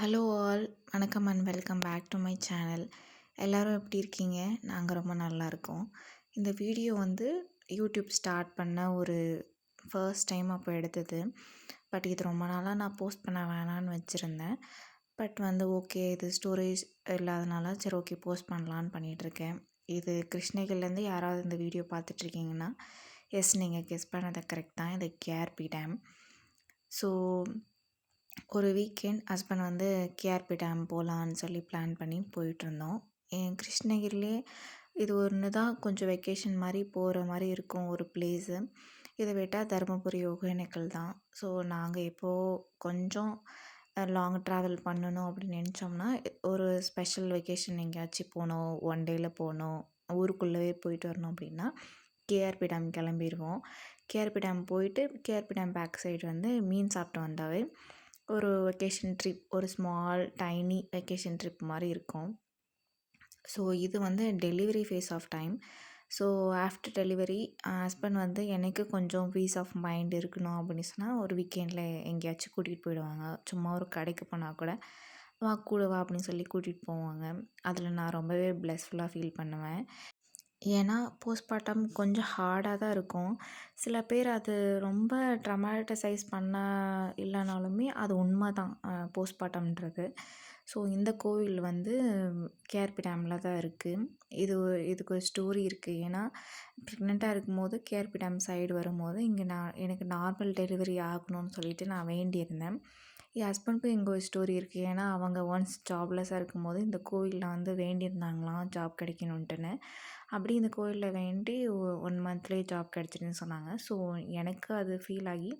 Hello all வணக்கம் and welcome back to my channel எல்லோரும் எப்படி இருக்கீங்க? நாங்கள் ரொம்ப நல்லா இருக்கோம். இந்த வீடியோ வந்து யூடியூப் ஸ்டார்ட் பண்ண ஒரு ஃபர்ஸ்ட் டைம் அப்போ எடுத்தது. பட் இது ரொம்ப நாளாக நான் போஸ்ட் பண்ண வேணான்னு வச்சுருந்தேன். பட் வந்து ஓகே இது ஸ்டோரேஜ் இல்லாதனால சரி ஓகே போஸ்ட் பண்ணலான்னு பண்ணிகிட்ருக்கேன் இது கிருஷ்ணகிரிலேருந்து யாராவது இந்த வீடியோ பார்த்துட்ருக்கீங்கன்னா எஸ் நீங்கள் கெஸ் பண்ணதை கரெக்ட் தான். இது கேஆர்பி டேம் ஸோ ஒரு வீக்கெண்ட் ஹஸ்பண்ட் வந்து கேஆர்பி டேம் போகலான்னு சொல்லி பிளான் பண்ணி போயிட்டுருந்தோம். என் கிருஷ்ணகிரிலே இது ஒன்று தான் கொஞ்சம் வெக்கேஷன் மாதிரி போகிற மாதிரி இருக்கும் ஒரு பிளேஸு இதை விட்டால் தருமபுரி ஒகேனக்கல் தான். ஸோ நாங்கள் இப்போது கொஞ்சம் லாங் ட்ராவல் பண்ணணும் அப்படின்னு நினச்சோம்னா ஒரு ஸ்பெஷல் வெக்கேஷன் எங்கேயாச்சும் போகணும் ஒன் டேயில் போகணும் ஊருக்குள்ளவே போயிட்டு வரணும் அப்படின்னா கேஆர்பி டேம் கிளம்பிடுவோம் கேஆர்பி டேம் போயிட்டு கேஆர்பி டேம் பேக் சைடு வந்து மீன் சாப்பிட்டு வந்தாவே ஒரு வெக்கேஷன் ட்ரிப் ஒரு ஸ்மால் டைனி வெக்கேஷன் ட்ரிப் மாதிரி இருக்கும். ஸோ இது வந்து delivery phase of time so after delivery husband வந்து எனக்கு கொஞ்சம் பீஸ் ஆஃப் மைண்ட் இருக்கணும் அப்படின்னு சொன்னால் ஒரு வீக்கெண்டில் எங்கேயாச்சும் கூட்டிகிட்டு போயிடுவாங்க. சும்மா ஒரு கடைக்கு போனால் கூட வா கூட வா அப்படின்னு சொல்லி கூட்டிகிட்டு போவாங்க. அதில் நான் ரொம்பவே ப்ளஸ்ஃபுல்லாக ஃபீல் பண்ணுவேன். ஏன்னா போஸ்ட்மார்ட்டம் கொஞ்சம் ஹார்டாக தான் இருக்கும். சில பேர் அது ரொம்ப ட்ரமாட்டசைஸ் பண்ண இல்லைனாலுமே அது உண்மை தான் போஸ்ட்மார்ட்டம்ன்றது ஸோ இந்த கோவில் வந்து கேஆர்பி டேமில் தான் இருக்குது இது இதுக்கு ஒரு ஸ்டோரி இருக்குது ஏன்னா ப்ரெக்னெண்ட்டாக இருக்கும்போது கேஆர்பி டேம் சைடு வரும்போது இங்கே நான் எனக்கு நார்மல் டெலிவரி ஆகணும்னு சொல்லிட்டு நான் வேண்டியிருந்தேன். என் ஹஸ்பண்டுக்கும் இங்கே ஒரு ஸ்டோரி இருக்குது ஏன்னா அவங்க ஒன்ஸ் ஜாப்லெஸ்ஸாக இருக்கும்போது இந்த கோவிலில் வந்து வேண்டியிருந்தாங்களாம் ஜாப் கிடைக்கணுன்ட்டுன்னு அப்படி இந்த கோயிலில் வேண்டி ஒன் மந்த்லேயே ஜாப் கிடச்சிடுன்னு சொன்னாங்க. ஸோ எனக்கு அது ஃபீல் ஆகி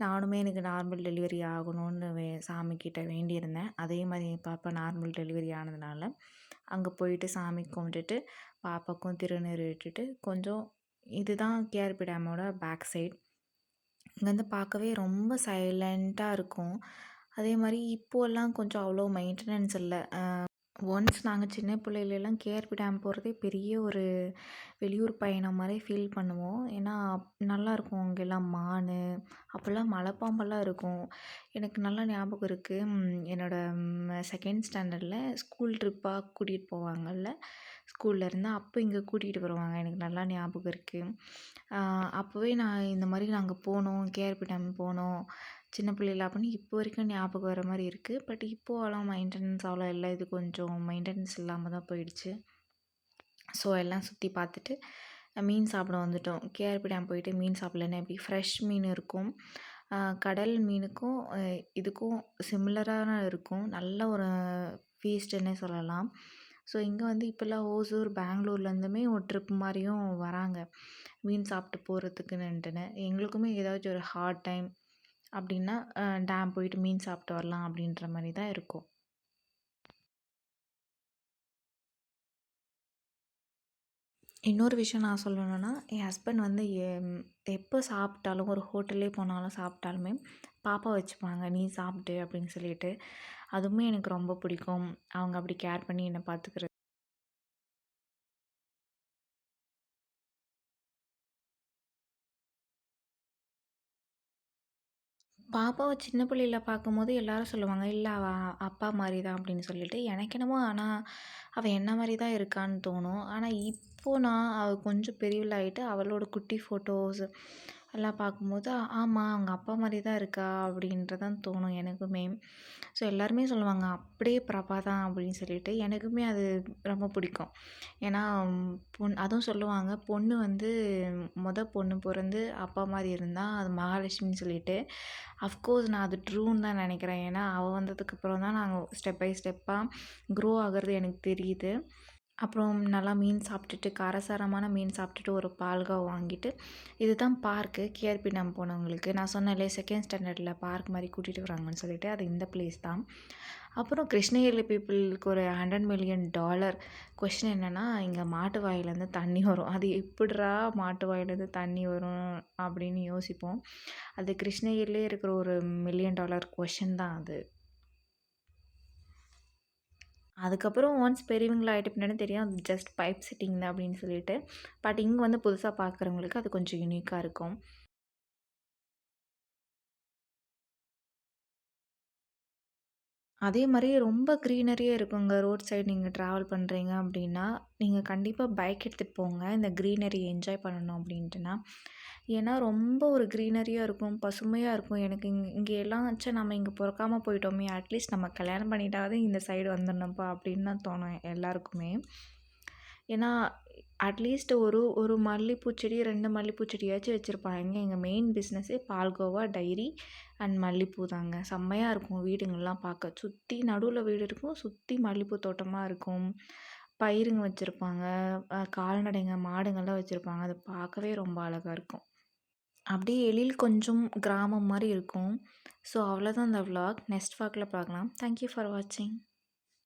நானுமே எனக்கு நார்மல் டெலிவரி ஆகணும்னு வே சாமிக்கிட்ட வேண்டியிருந்தேன். அதே மாதிரி பாப்பா நார்மல் டெலிவரி ஆனதுனால அங்கே போயிட்டு சாமி கும்பிட்டுட்டு பாப்பாக்கும் திருநீர் விட்டுட்டு கொஞ்சம் இதுதான் கேஆர்பி டேமோட பேக் சைட் இங்கே வந்து பார்க்கவே ரொம்ப சைலண்ட்டாக இருக்கும். அதே மாதிரி இப்போல்லாம் கொஞ்சம் அவ்வளோ மெயின்டெனன்ஸ் இல்லை. ஒன்ஸ் நாங்கள் சின்ன பிள்ளையிலலாம் கேஆர்பி டேம் போகிறதே பெரிய ஒரு வெளியூர் பயணம் மாதிரி ஃபீல் பண்ணுவோம். ஏன்னா நல்லாயிருக்கும் அங்கெல்லாம் மான் அப்போல்லாம் மலைப்பாம்பெல்லாம் இருக்கும். எனக்கு நல்லா ஞாபகம் இருக்குது என்னோடய செகண்ட் ஸ்டாண்டர்டில் ஸ்கூல் ட்ரிப்பாக கூட்டிகிட்டு போவாங்கல்ல? ஸ்கூல்லேருந்து அப்போ இங்கே கூட்டிகிட்டு வருவாங்க. எனக்கு நல்லா ஞாபகம் இருக்குது அப்போவே நான் இந்த மாதிரி நாங்கள் போனோம் கேஆர்பி டேம் போனோம். சின்ன பிள்ளைல அப்படின்னு இப்போ வரைக்கும் ஞாபகம் வர மாதிரி இருக்குது பட் இப்போலாம் மெயின்டெனன்ஸ் அவ்வளோ இல்லை. இது கொஞ்சம் மெயின்டெனன்ஸ் இல்லாமல் தான் போயிடுச்சு. ஸோ எல்லாம் சுற்றி பார்த்துட்டு மீன் சாப்பிட வந்துட்டோம். கேஆர்பி டேம் போயிட்டு மீன் சாப்பிட்லன்னா எப்படி? ஃப்ரெஷ் மீன் இருக்கும். கடல் மீனுக்கும் இதுக்கும் சிமிலராக இருக்கும். நல்ல ஒரு ஃபீஸ்ட்டுன்னே சொல்லலாம். ஸோ இங்கே வந்து இப்போல்லாம் ஓசூர் பெங்களூர்லேருந்துமே ஒரு ட்ரிப் மாதிரியும் வராங்க. மீன் சாப்பிட்டு போகிறதுக்குன்னுட்டுன்னு எங்களுக்குமே ஏதாச்சும் ஒரு ஹார்ட் டைம் அப்படின்னா டேம் போயிட்டு மீன் சாப்பிட்டு வரலாம் அப்படின்ற மாதிரி தான் இருக்கும். இன்னொரு விஷயம் நான் சொல்லணுன்னா என் ஹஸ்பண்ட் வந்து எப்போ சாப்பிட்டாலும் ஒரு ஹோட்டல்லே போனாலும் சாப்பிட்டாலுமே பாப்பா வச்சுப்பாங்க நீ சாப்பிட்டு அப்படின்னு சொல்லிட்டு. அதுவுமே எனக்கு ரொம்ப பிடிக்கும். அவங்க அப்படி கேர் பண்ணி என்னை பார்த்துக்கிறது. பாப்பாவை சின்ன பிள்ளையில பார்க்கும்போது எல்லாரும் சொல்லுவாங்க, இல்லை அவள் அப்பா மாதிரி தான்" அப்படின்னு சொல்லிட்டு. எனக்கு என்னமோ ஆனால் அவள் என்ன மாதிரி தான் இருக்கான்னு தோணும். ஆனால் இப்போது நான் அவள் கொஞ்சம் பெரியவளாயிட்டு அவளோட குட்டி ஃபோட்டோஸ் எல்லாம் பார்க்கும்போது, ஆமாம் அவங்க அப்பா மாதிரி தான் இருக்கா அப்படின்றதான் தோணும் எனக்குமே. ஸோ எல்லாருமே சொல்லுவாங்க, "அப்படியே பிரபா தான்" அப்படின்னு சொல்லிட்டு. எனக்குமே அது ரொம்ப பிடிக்கும். ஏன்னா பொண் அதுவும் சொல்லுவாங்க, பொண்ணு வந்து மொத பொண்ணு பிறந்து அப்பா மாதிரி இருந்தால் அது மகாலட்சுமின்னு சொல்லிட்டு. அஃப்கோர்ஸ் நான் அது ட்ரூன்னு தான் நினைக்கிறேன். ஏன்னா அவள் வந்ததுக்கப்புறம் தான் நாங்கள் ஸ்டெப் பை ஸ்டெப்பாக க்ரோ ஆகிறது எனக்கு தெரியுது. அப்புறம் நல்லா மீன் சாப்பிட்டுட்டு காரசாரமான மீன் சாப்பிட்டுட்டு ஒரு பால்கா வாங்கிட்டு இதுதான் பார்க்கு கேஆர்பி டேம் போனவங்களுக்கு. நான் சொன்னேன்லே செகண்ட் ஸ்டாண்டர்டில் பார்க் மாதிரி கூட்டிகிட்டு வராங்கன்னு சொல்லிட்டு அது இந்த பிளேஸ் தான். அப்புறம் கிருஷ்ணகிரி பீப்புளுக்கு ஒரு ஹண்ட்ரட் மில்லியன் டாலர் கொஷின் என்னென்னா இங்கே மாட்டு வாயிலேருந்து தண்ணி வரும். அது எப்படிரா மாட்டு வாயிலேருந்து தண்ணி வரும் அப்படின்னு யோசிப்போம். அது கிருஷ்ணகிரிலே இருக்கிற ஒரு மில்லியன் டாலர் கொஷின் தான் அது. அதுக்கப்புறம் ஒன்ஸ் பெரியவங்களாகிட்ட பின்னாடி தெரியும் அது ஜஸ்ட் பைப் செட்டிங் தான் அப்படின்னு சொல்லிட்டு. பட் இங்கே வந்து புதுசாக பார்க்குறவங்களுக்கு அது கொஞ்சம் யூனிக்காக இருக்கும். அதே மாதிரி ரொம்ப க்ரீனரியாக இருக்குங்க. ரோட் சைடு நீங்கள் ட்ராவல் பண்ணுறீங்க அப்படின்னா நீங்கள் கண்டிப்பாக பைக் எடுத்துகிட்டு போங்க. இந்த க்ரீனரி என்ஜாய் பண்ணணும் அப்படின்ட்டுனா ஏன்னா, ரொம்ப ஒரு க்ரீனரியாக இருக்கும், பசுமையாக இருக்கும். எனக்கு இங்கே இங்கே எல்லாம் ச்சே நம்ம இங்கே பிறக்காமல் போயிட்டோமே! அட்லீஸ்ட் நம்ம கல்யாணம் பண்ணிட்டாவது இந்த சைடு வந்துடணும்ப்பா அப்படின்னு தான் தோணும் எல்லாருக்குமே. ஏன்னா, அட்லீஸ்ட் ஒரு ஒரு மல்லிப்பூச்செடி செடி, 2 மல்லிப்பூ செடியாச்சும் மெயின் பிஸ்னஸே பால்கோவா, டைரி அண்ட் மல்லிப்பூ தாங்க. செம்மையாக இருக்கும் வீடுங்கள்லாம் பார்க்க. சுற்றி நடுவில் வீடு இருக்கும். சுற்றி மல்லிப்பூ தோட்டமாக இருக்கும். பயிருங்க வச்சுருப்பாங்க கால்நடைங்க, மாடுங்கள்லாம் வச்சுருப்பாங்க அதை பார்க்கவே ரொம்ப அழகாக இருக்கும். அப்படியே எழில் கொஞ்சம் கிராமம் மாதிரி இருக்கும். ஸோ அவ்வளோதான் அந்த விலாக் நெக்ஸ்ட் வாக்கில் பார்க்கலாம். தேங்க் யூ ஃபார் வாட்சிங்.